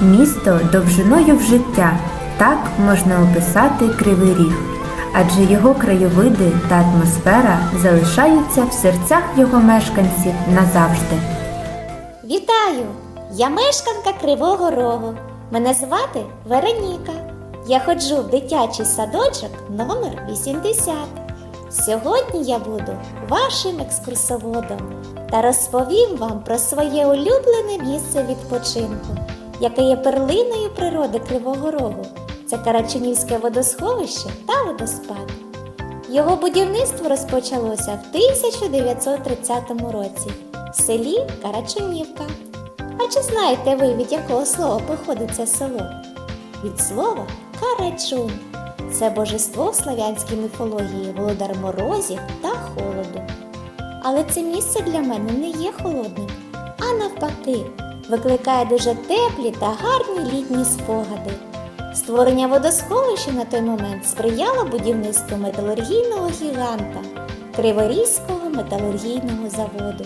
Місто довжиною в життя. Так можна описати Кривий Ріг. Адже його краєвиди та атмосфера залишаються в серцях його мешканців назавжди. Вітаю! Я мешканка Кривого Рогу. Мене звати Вероніка. Я ходжу в дитячий садочок номер 80. Сьогодні я буду вашим екскурсоводом та розповім вам про своє улюблене місце відпочинку, яке є перлиною природи Кривого Рогу. Це Карачунівське водосховище та водоспад. Його будівництво розпочалося в 1930 році в селі Карачунівка. А чи знаєте ви, від якого слова походить це село? Від слова Карачун. Це божество в славянській міфології володар морозів та холоду. Але це місце для мене не є холодним, а навпаки, викликає дуже теплі та гарні літні спогади. Створення водосховища на той момент сприяло будівництву металургійного гіганта Криворізького металургійного заводу.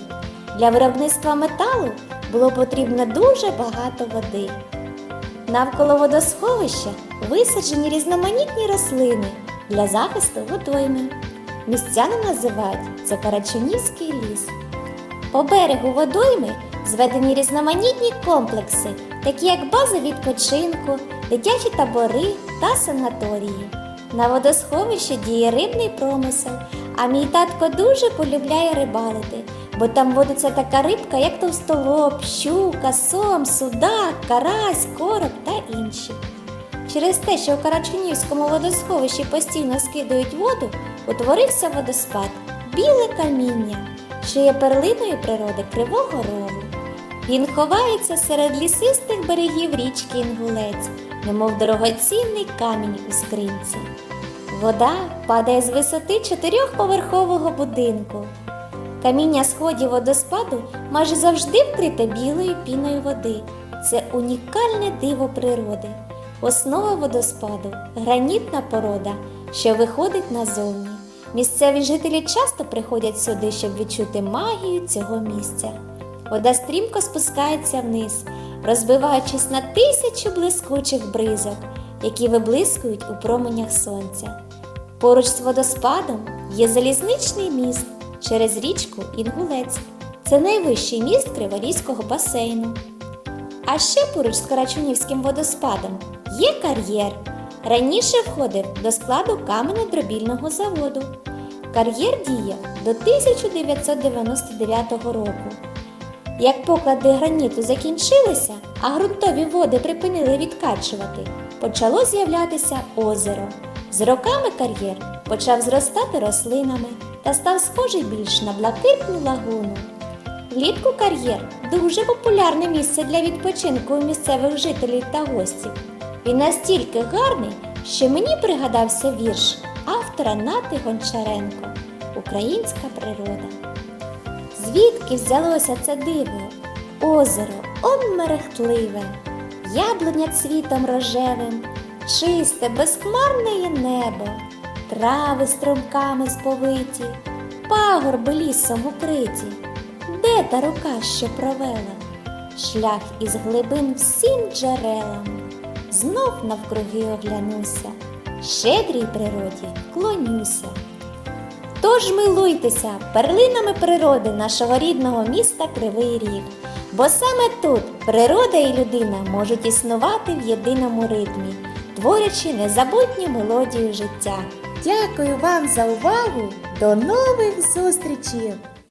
Для виробництва металу було потрібно дуже багато води. Навколо водосховища висаджені різноманітні рослини для захисту водойми. Містяни називають це Карачунівський ліс. По берегу водойми зведені різноманітні комплекси, такі як бази відпочинку, дитячі табори та санаторії. На водосховищі діє рибний промисел, а мій татко дуже полюбляє рибалити, бо там водиться така рибка, як товстолоб, щука, сом, судак, карась, короб та інші. Через те, що у Карачунівському водосховищі постійно скидають воду, утворився водоспад біле каміння, що є перлиною природи Кривого Рогу. Він ховається серед лісистих берегів річки Інгулець, немов дорогоцінний камінь у скринці. Вода падає з висоти чотирьохповерхового будинку. Каміння сходів водоспаду майже завжди вкрите білою піною води. Це унікальне диво природи. Основа водоспаду гранітна порода, що виходить назовні. Місцеві жителі часто приходять сюди, щоб відчути магію цього місця. Вода стрімко спускається вниз, розбиваючись на тисячу блискучих бризок, які виблискують у променях сонця. Поруч з водоспадом є залізничний міст через річку Інгулець. Це найвищий міст Криворізького басейну. А ще поруч з Карачунівським водоспадом є кар'єр. Раніше входив до складу каменно-дробільного заводу. Кар'єр діяв до 1999 року. Як поклади граніту закінчилися, а ґрунтові води припинили відкачувати, почало з'являтися озеро. З роками кар'єр почав зростати рослинами та став схожий більш на блакитну лагуну. Влітку кар'єр дуже популярне місце для відпочинку у місцевих жителів та гостів. Він настільки гарний, що мені пригадався вірш автора Нати Гончаренко Українська природа. Звідки взялося це диво? Озеро он мерехтливе, яблуня цвітом рожевим, чисте, безхмарне небо, трави струмками сповиті, пагорби лісом укриті. Де та рука, що провела? Шлях із глибин всім джерелам. Знов навкруги оглянуся, щедрій природі клонюся. Тож милуйтеся перлинами природи нашого рідного міста Кривий Ріг, бо саме тут природа і людина можуть існувати в єдиному ритмі, творячи незабутню мелодію життя. Дякую вам за увагу! До нових зустрічей!